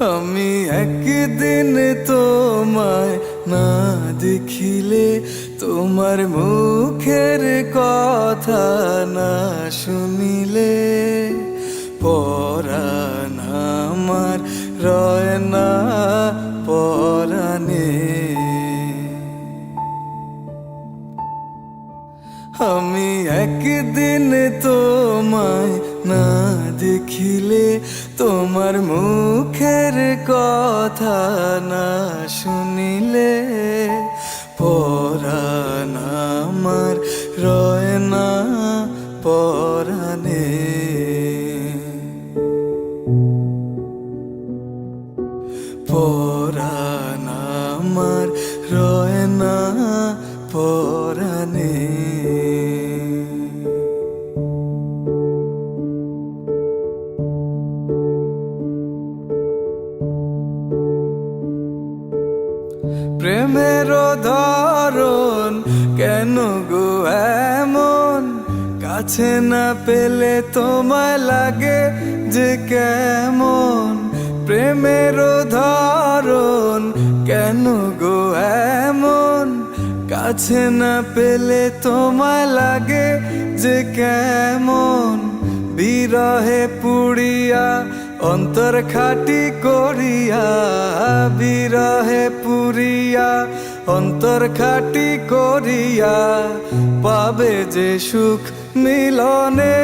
আমি একদিন তোমায় না দেখিলে তোমার মুখের কথা না শুনিলে পরাণ আমার রয় না। ধরন কেন গো এমন? কাছে না পেলে তোমায় লাগে যে কেমন? প্রেমের ধরন কেন গো এমন? কাছে না পেলে তোমায় লাগে যে কেমন? বিরহে পুড়িয়া অন্তর খাটি করিয়া, বিরহে পুরিয়া, অন্তর খাটি করিয়া, পাবে যে সুখ মিলনে।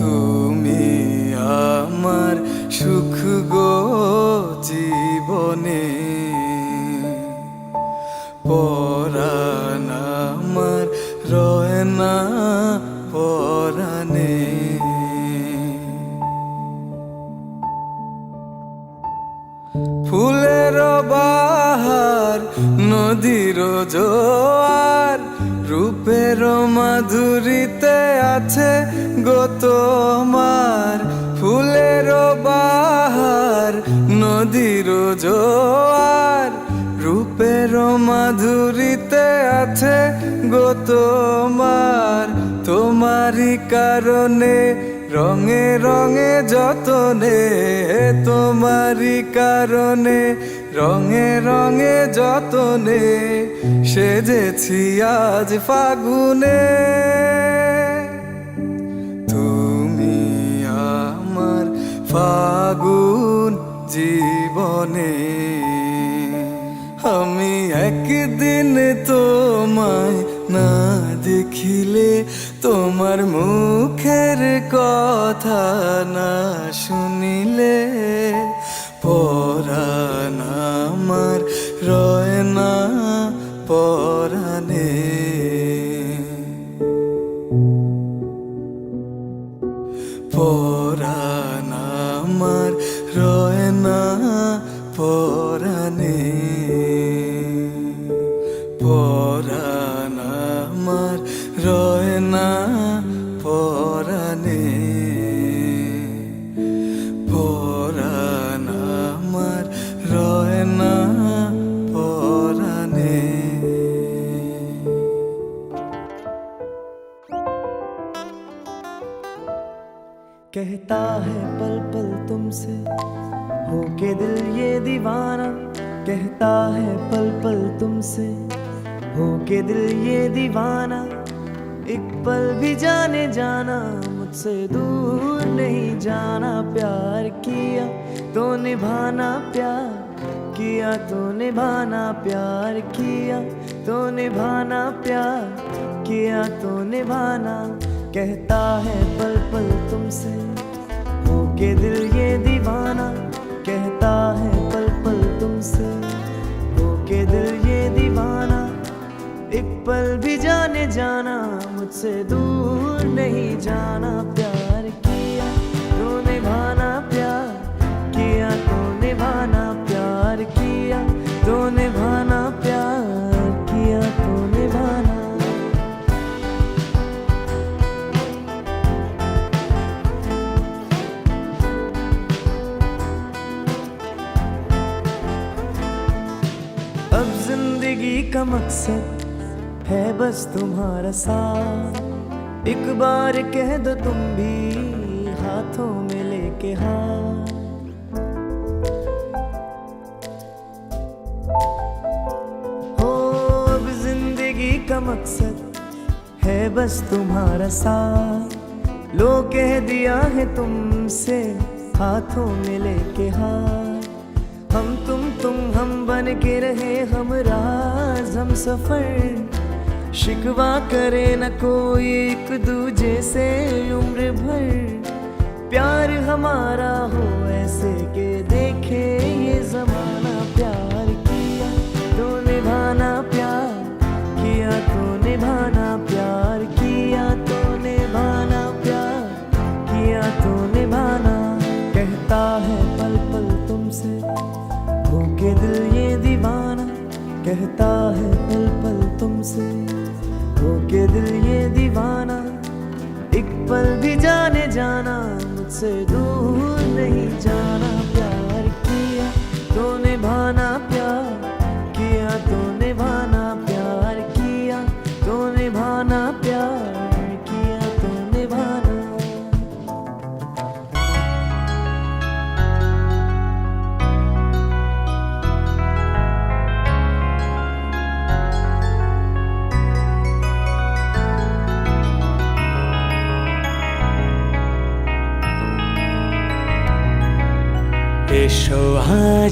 তুমি আমার সুখ গো জীবনে, পরাণ আমার রয় না, পরাণে। বাহার, নদীর জোয়ার, রূপের মাধুরীতে আছে গো তোমার। ফুলের বাহার, নদীর জোয়ার, রূপের মাধুরীতে আছে গো তোমার। কারণে রঙে রঙে যতনে তোমারই কারণে, রঙে রঙে যতনে সেজেছি আজ ফাগুনে। তুমি আমার ফাগুন জীবনে, আমি একদিন তোমায় না দেখিলে তোমার মুখের কথা না শুনিলে পরাণ আমার রয় না পরাণে। পরাণ আমার রয় না পরাণে। পরাণ আমার রয় না পরাণে। तुमसे हो के दिल ये दीवाना कहता है पल पल तुमसे। हो के दिल ये दीवाना एक पल भी जाने जाना, मुझसे दूर नहीं जाना। प्यार किया तो निभाना, प्यार किया तो निभाना। प्यार किया तो निभाना, प्यार किया तो निभाना। कहता है पल पल तुमसे। के दिल ये दीवाना कहता है पल पल तुमसे। हो के दिल ये दीवाना, एक पल भी जाने जाना, मुझसे दूर नहीं जाना प्यार। ज़िंदगी का मकसद है बस तुम्हारा साथ। एक बार कह दो तुम भी हाथों में लेके हाँ हो, अब ज़िंदगी का मकसद है बस तुम्हारा साथ। लो कह दिया है तुमसे हाथों में लेके हाथ। तुम हम बन के रहे हम राज, हम सफ़र। शिकवा करे न कोई एक दूजे से उम्र भर। प्यार हमारा हो ऐसे के देखे ये जमाना प्यार किया। तो निभाना प्यार कहता है पल पल तुमसे, हो के दिल ये दीवाना, एक पल भी जाने जाना मुझसे दूर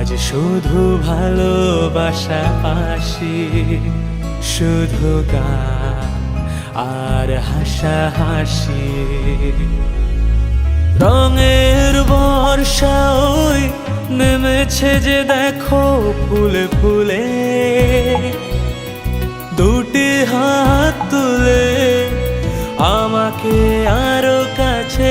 আজ শুধু ভালোবাসা পাশি শুধু গান আর হাসা হাসি। রঙের বর্ষা ওই নেমেছে যে দেখো ফুলে ফুলে। দুটি হাত তুলে আমাকে আরও কাছে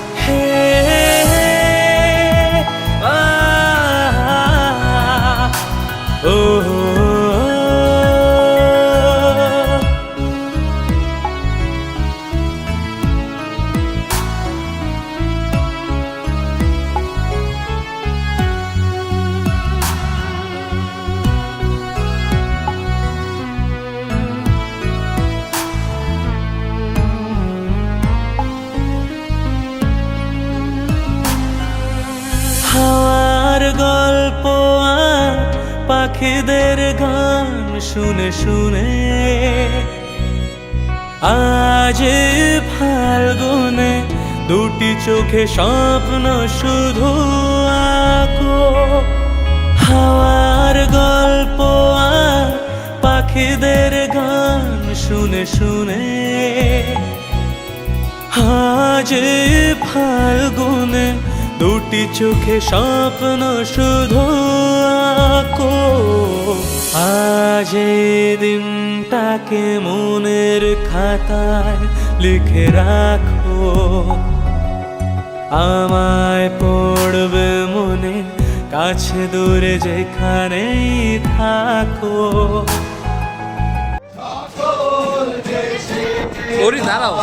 পাখিদের গান শুনে শুনে আজ ফাল্গুনে দুটি চোখে স্বপ্ন শুধু আঁকো। হাওয়ার গল্প পাখিদের গান শুনে শুনে আজ ফাল্গুনে দুটি চোখে স্বপ্ন শুধু আঁকো। এই দিনটাকে মনের খাতায় লিখে রাখো আমায় পড়বে মনে কাছে দূরে যেখানেই থাকো। দাঁড়াও।